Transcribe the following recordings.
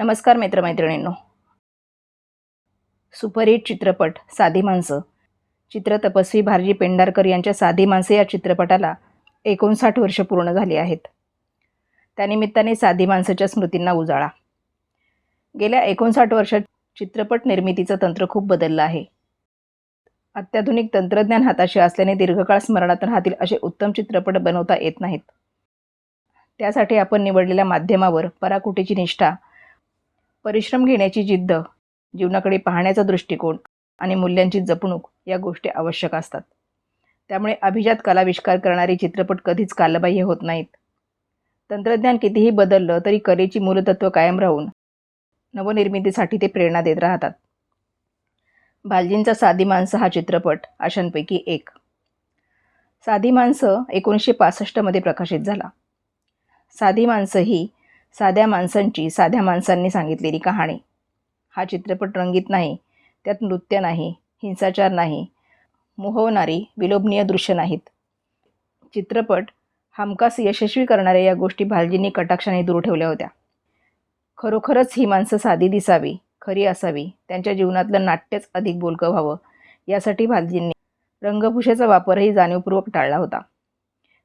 नमस्कार मित्रमैत्रिणींनो. सुपरहिट चित्रपट साधी माणसं. चित्र तपस्वी भारजी पेंढारकर यांच्या साधी माणसं या चित्रपटाला एकोणसाठ वर्ष पूर्ण झाली आहेत. त्यानिमित्ताने साधी माणसाच्या स्मृतींना उजाळा. गेल्या एकोणसाठ वर्षात चित्रपट निर्मितीचं तंत्र खूप बदललं आहे. अत्याधुनिक तंत्रज्ञान हाताशी असल्याने दीर्घकाळ स्मरणात राहतील असे उत्तम चित्रपट बनवता येत नाहीत. त्यासाठी आपण निवडलेल्या माध्यमावर पराकुटीची निष्ठा परिश्रम घेण्याची जिद्द जीवनाकडे पाहण्याचा दृष्टिकोन आणि मूल्यांची जपणूक या गोष्टी आवश्यक असतात. त्यामुळे अभिजात कलाविष्कार करणारे चित्रपट कधीच कालबाह्य होत नाहीत. तंत्रज्ञान कितीही बदललं तरी कलेची मूलतत्व कायम राहून नवनिर्मितीसाठी ते प्रेरणा देत राहतात. भालजींचा साधी माणसं हा चित्रपट अशांपैकी एक. साधी माणसं एकोणीसशे पासष्टमध्ये प्रकाशित झाला. साधी माणसं ही साध्या माणसांची साध्या माणसांनी सांगितलेली कहाणी. हा चित्रपट रंगीत नाही त्यात नृत्य नाही हिंसाचार नाही मोहवणारी विलोभनीय दृश्य नाहीत. चित्रपट हमखास यशस्वी करणाऱ्या या गोष्टी भालजींनी कटाक्षाने दूर ठेवल्या होत्या. खरोखरच ही माणसं साधी दिसावी खरी असावी त्यांच्या जीवनातलं नाट्यच अधिक बोलकं व्हावं यासाठी भालजींनी रंगभूषेचा वापरही जाणीवपूर्वक टाळला होता.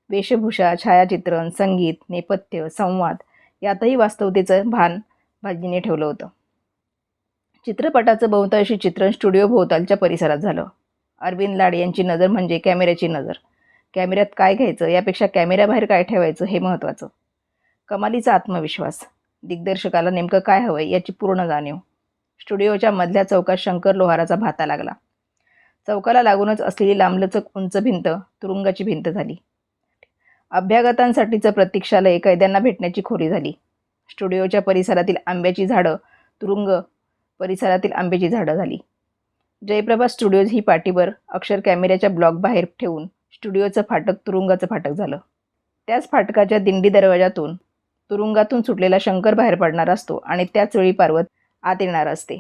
वेशभूषा छायाचित्रण संगीत नेपथ्य संवाद यातही वास्तवतेचं भान भाजीने ठेवलं होतं. चित्रपटाचं बहुतांशी चित्रण स्टुडिओ भोवतालच्या परिसरात झालं. अरविंद लाड यांची नजर म्हणजे कॅमेऱ्याची नजर. कॅमेऱ्यात काय घ्यायचं यापेक्षा कॅमेऱ्याबाहेर काय ठेवायचं हे महत्त्वाचं. कमालीचा आत्मविश्वास. दिग्दर्शकाला नेमकं काय हवं याची पूर्ण जाणीव. स्टुडिओच्या मधल्या चौकात शंकर लोहाराचा भाता लागला. चौकाला लागूनच असलेली लांबलचक उंच भिंत तुरुंगाची भिंत झाली. अभ्यागतांसाठीचं प्रतीक्षालय कैद्यांना भेटण्याची खोरी झाली. स्टुडिओच्या परिसरातील आंब्याची झाडं तुरुंग परिसरातील आंब्याची झाडं झाली. जयप्रभा स्टुडिओज ही पाठीवर अक्षर कॅमेऱ्याच्या ब्लॉक बाहेर ठेवून स्टुडिओचं फाटक तुरुंगाचं फाटक झालं. त्याच फाटकाच्या दिंडी दरवाजातून तुरुंगातून सुटलेला शंकर बाहेर पडणार असतो आणि त्याच वेळी पार्वत आत येणार असते.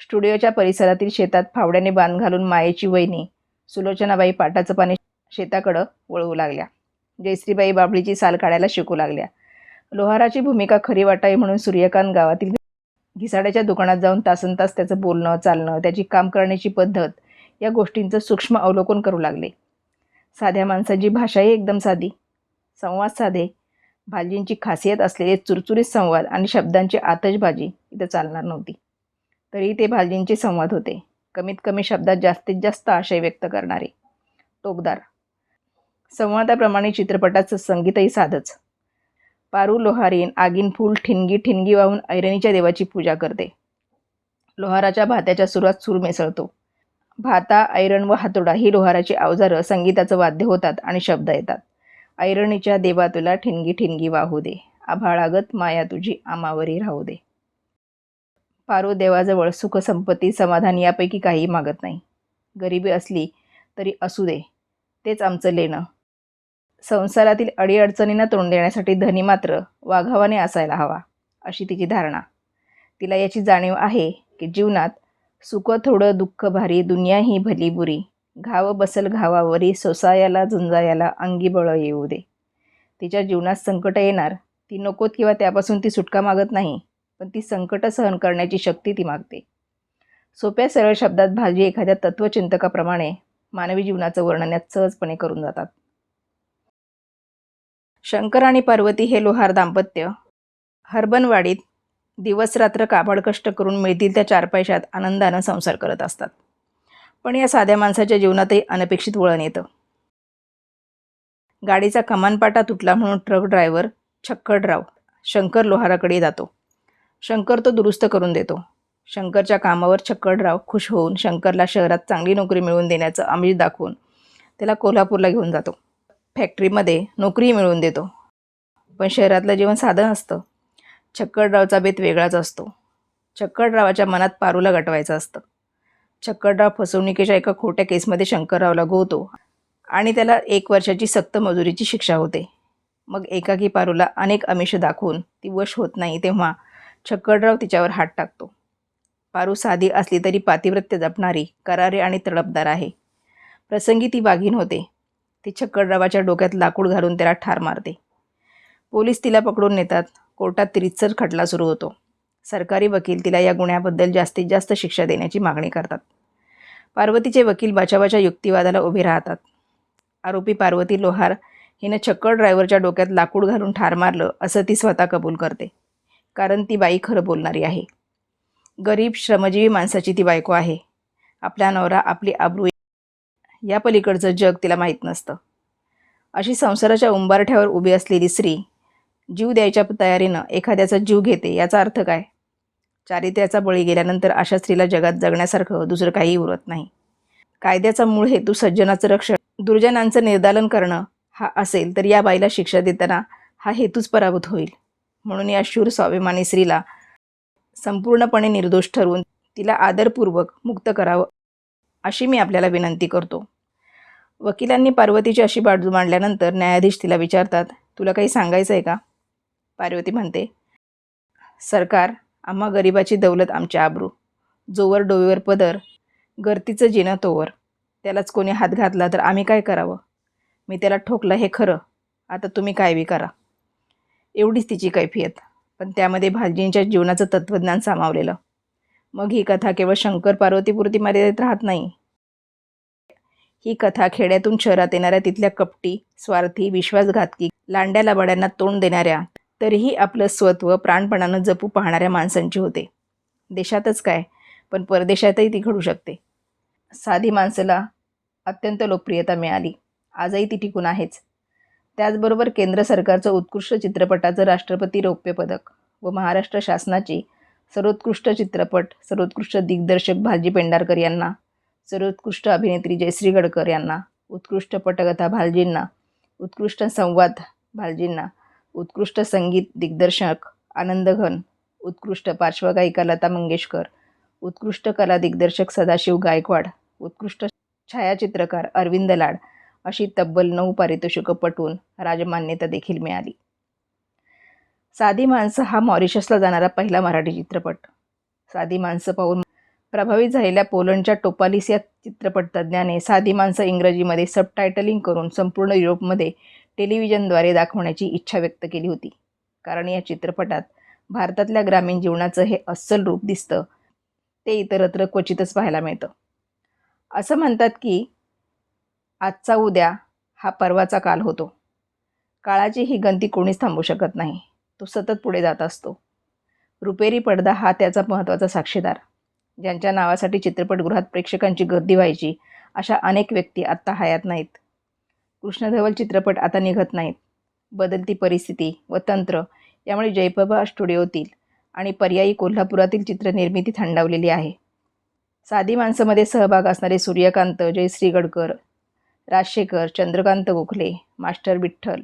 स्टुडिओच्या परिसरातील शेतात फावड्याने बांध घालून मायेची वहिनी सुलोचनाबाई पाटाचं पाणी शेताकडं वळवू लागल्या. जयश्रीबाई बाबळीची साल काढायला शिकू लागल्या. लोहाराची भूमिका खरी वाटावी म्हणून सूर्यकांत गावातील घिसाड्याच्या दुकानात जाऊन तासन तास त्याचं बोलणं चालणं त्याची काम करण्याची पद्धत या गोष्टींचं सूक्ष्म अवलोकन करू लागले. साध्या माणसाची भाषाही एकदम साधी. संवाद साधे. भालजींची खासियत असलेले चुरचुरीत संवाद आणि शब्दांची आतषबाजी इथं चालणार नव्हती. तरी ते भालजींचे संवाद होते. कमीत कमी शब्दात जास्तीत जास्त आशय व्यक्त करणारे. टोकदार. संवादाप्रमाणे चित्रपटाचं संगीतही साधच. पारू लोहारीन आगीन फूल ठिणगी ठिणगी वाहून ऐरणीच्या देवाची पूजा करते. लोहाराच्या भात्याच्या सुरात सूर मिसळतो. भाता ऐरण व हातोडा ही लोहाराची अवजारं संगीताचं वाद्य होतात आणि शब्द येतात. ऐरणीच्या देवा तुला ठिणगी ठिणगी वाहू दे. आभाळागत माया तुझी आमावरी राहू दे. पारू देवाजवळ सुख संपत्ती समाधान यापैकी काही मागत नाही. गरिबी असली तरी असू दे. तेच आमचं लेणं. संसारातील अडीअडचणींना तोंड देण्यासाठी धनी मात्र वाघावाने असायला हवा अशी तिची धारणा. तिला याची जाणीव आहे की जीवनात सुख थोडं दुःख भारी दुनिया ही भली बुरी. घाव बसल घावावरी सोसायाला झुंजायाला अंगी बळ येऊ दे. तिच्या जीवनात संकट येणार ती नकोत किंवा त्यापासून ती सुटका मागत नाही पण ती संकट सहन करण्याची शक्ती ती मागते. सोप्या सरळ शब्दात भाजी एखाद्या तत्वचिंतकाप्रमाणे मानवी जीवनाचं वर्णनात सहजपणे करून जातात. शंकर आणि पार्वती हे लोहार दाम्पत्य. हरबनवाडीत दिवसरात्र काबाड कष्ट करून मिळतील त्या चार पैशात आनंदानं संसार करत असतात. पण या साध्या माणसाच्या जीवनातही अनपेक्षित वळण येतं. गाडीचा कमानपाटा तुटला म्हणून ट्रक ड्रायव्हर छक्कडराव शंकर लोहाराकडे जातो. शंकर तो दुरुस्त करून देतो. शंकरच्या कामावर छक्कडराव खुश होऊन शंकरला शहरात चांगली नोकरी मिळवून देण्याचं आमिष दाखवून त्याला कोल्हापूरला घेऊन जातो. फॅक्टरीमध्ये नोकरीही मिळवून देतो. पण शहरातलं जीवन साधं असतं. छक्कडरावचा बेत वेगळाच असतो. छक्कडरावाच्या मनात पारूला गटवायचं असतं. छक्कडराव फसवणुकीच्या एका खोट्या केसमध्ये शंकररावला गोवतो आणि त्याला एक वर्षाची सक्त मजुरीची शिक्षा होते. मग एकाकी पारूला अनेक आमिष दाखवून ती वश होत नाही तेव्हा छक्कडराव तिच्यावर हात टाकतो. पारू साधी असली तरी पातिवृत्य जपणारी करारे आणि तडपदार आहे. प्रसंगी ती वाघीण होते. ती छक्कडरावाच्या डोक्यात लाकूड घालून त्याला ठार मारते. पोलीस तिला पकडून नेतात. कोर्टात तिरीतसर खटला सुरू होतो. सरकारी वकील तिला या गुन्ह्याबद्दल जास्तीत जास्त शिक्षा देण्याची मागणी करतात. पार्वतीचे वकील बचावाच्या युक्तिवादाला उभे राहतात. आरोपी पार्वती लोहार हिनं छक्कड ड्रायव्हरच्या डोक्यात लाकूड घालून ठार मारलं असं ती स्वतः कबूल करते. कारण ती बाई खरं बोलणारी आहे. गरीब श्रमजीवी माणसाची ती बायको आहे. आपला नवरा आपली आबरू या पलीकडचं जग तिला माहीत नसतं. अशी संसाराच्या उंबारठ्यावर उभी असलेली स्त्री जीव द्यायच्या तयारीनं एखाद्याचा जीव घेते याचा अर्थ काय? चारित्र्याचा बळी गेल्यानंतर अशा स्त्रीला जगात जगण्यासारखं दुसरं काही उरत नाही. कायद्याचा मूळ हेतू सज्जनाचं रक्षण दुर्जनांचं निर्दालन करणं हा असेल तर या बाईला शिक्षा देताना हा हेतूच पराभूत होईल. म्हणून या शूर स्वाभिमानी स्त्रीला संपूर्णपणे निर्दोष ठरवून तिला आदरपूर्वक मुक्त करावं अशी मी आपल्याला विनंती करतो. वकिलांनी पार्वतीची अशी बाजू मांडल्यानंतर न्यायाधीश तिला विचारतात तुला काही सांगायचं आहे का? पार्वती म्हणते सरकार आम्हा गरिबाची दौलत आमच्या आबरू. जोवर डोईवर पदर गर्तीचं जिनं तोवर. त्यालाच कोणी हात घातला तर आम्ही काय करावं? मी त्याला ठोकलं हे खरं. आता तुम्ही काय विकारा करा. एवढीच तिची कैफियत पण त्यामध्ये भालजींच्या जीवनाचं तत्त्वज्ञान सामावलेलं. मग ही कथा केवळ शंकर पार्वतीपुरती मर्यादित राहत नाही ही कथा खेड्यातून शहरात येणाऱ्या तिथल्या कपटी स्वार्थी विश्वासघातकी लांड्या लबाड्यांना तोंड देणाऱ्या तरीही आपलं स्वत्व प्राणपणानं जपू पाहणाऱ्या माणसांची होते. देशातच काय पण परदेशातही ती घडू शकते. साधी माणसाला अत्यंत लोकप्रियता मिळाली. आजही ती टिकून आहेच. त्याचबरोबर केंद्र सरकारचं उत्कृष्ट चित्रपटाचं राष्ट्रपती रौप्य पदक व महाराष्ट्र शासनाची सर्वोत्कृष्ट चित्रपट सर्वोत्कृष्ट दिग्दर्शक भालजी पेंढारकर यांना सर्वोत्कृष्ट अभिनेत्री जयश्री गडकर यांना उत्कृष्ट पटकथा भालजींना उत्कृष्ट संवाद भालजींना उत्कृष्ट संगीत दिग्दर्शक आनंद घन उत्कृष्ट पार्श्वगायिका लता मंगेशकर उत्कृष्ट कला दिग्दर्शक सदाशिव गायकवाड उत्कृष्ट छायाचित्रकार अरविंद लाड अशी तब्बल नऊ पारितोषिकं पटवून राजमान्यता देखील मिळाली. साधी माणसं हा मॉरिशसला जाणारा पहिला मराठी चित्रपट. साधी माणसं पाहून प्रभावित झालेल्या पोलंडच्या टोपालिस या चित्रपट तज्ज्ञाने साधी माणसं इंग्रजीमध्ये सबटायटलिंग करून संपूर्ण युरोपमध्ये टेलिव्हिजनद्वारे दाखवण्याची इच्छा व्यक्त केली होती. कारण या चित्रपटात भारतातल्या ग्रामीण जीवनाचं हे अस्सल रूप दिसतं. ते इतरत्र क्वचितच पाहायला मिळतं. असं म्हणतात की आजचा उद्या हा परवाचा काल होतो. काळाची ही गंती कोणीच थांबू शकत नाही. तो सतत पुढे जात असतो. रुपेरी पडदा हा त्याचा महत्त्वाचा साक्षीदार. ज्यांच्या नावासाठी चित्रपटगृहात प्रेक्षकांची गर्दी व्हायची अशा अनेक व्यक्ती आत्ता हयात नाहीत. कृष्णधवल चित्रपट आता निघत नाहीत. बदलती परिस्थिती व तंत्र यामुळे जयप्रभा स्टुडिओतील आणि पर्यायी कोल्हापुरातील चित्रनिर्मिती थंडावलेली आहे. साधी माणसामध्ये सहभाग असणारे सूर्यकांत जयश्री गडकर राजशेखर चंद्रकांत गोखले मास्टर विठ्ठल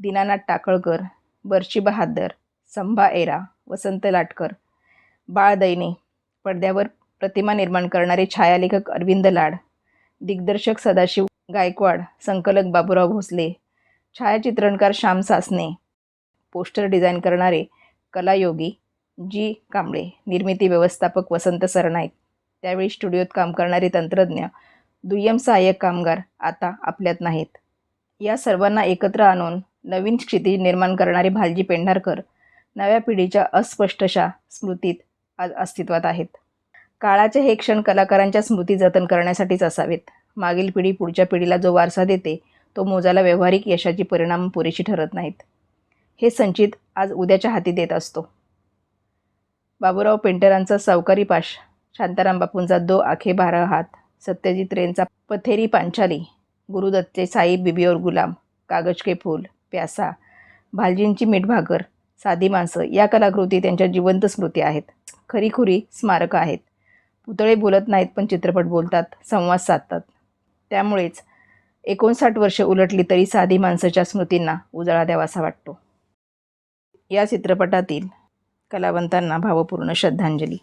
दीनानाथ टाकळकर बर्ची बहादर संभा एरा वसंत लाटकर बाळ दैने पडद्यावर प्रतिमा निर्माण करणारे छायालेखक अरविंद लाड दिग्दर्शक सदाशिव गायकवाड संकलक बाबूराव भोसले छायाचित्रणकार श्याम सासने पोस्टर डिझाईन करणारे कलायोगी जी कांबळे निर्मिती व्यवस्थापक वसंत सरनाईक त्यावेळी स्टुडिओत काम करणारे तंत्रज्ञ दुय्यम सहाय्यक कामगार आता आपल्यात नाहीत. या सर्वांना एकत्र आणून नवीन क्षितिज निर्माण करणारे भालजी पेंढारकर नव्या पिढीच्या अस्पष्टशा स्मृतीत आज अस्तित्वात आहेत. काळाचे हे क्षण कलाकारांच्या स्मृती जतन करण्यासाठीच असावेत. मागील पिढी पुढच्या पिढीला जो वारसा देते तो मोजाला व्यावहारिक यशाची परिणाम पुरेशी ठरत नाहीत. हे संचित आज उद्याच्या हाती देत असतो. बाबूराव पेंटरांचा सावकारी पाश शांताराम बापूंचा दो आखे बारा हात सत्यजित रेंचा पथेरी पांचाली गुरुदत्तचे साईब बिबी और गुलाम कागज के फूल प्यासा भालजींची मिठभागर साधी माणसं या कलाकृती त्यांच्या जिवंत स्मृती आहेत. खरीखुरी स्मारकं आहेत. पुतळे बोलत नाहीत पण चित्रपट बोलतात संवाद साधतात. त्यामुळेच एकोणसाठ वर्ष उलटली तरी साधी माणसाच्या स्मृतींना उजाळा द्यावासा वाटतो. या चित्रपटातील कलावंतांना भावपूर्ण श्रद्धांजली.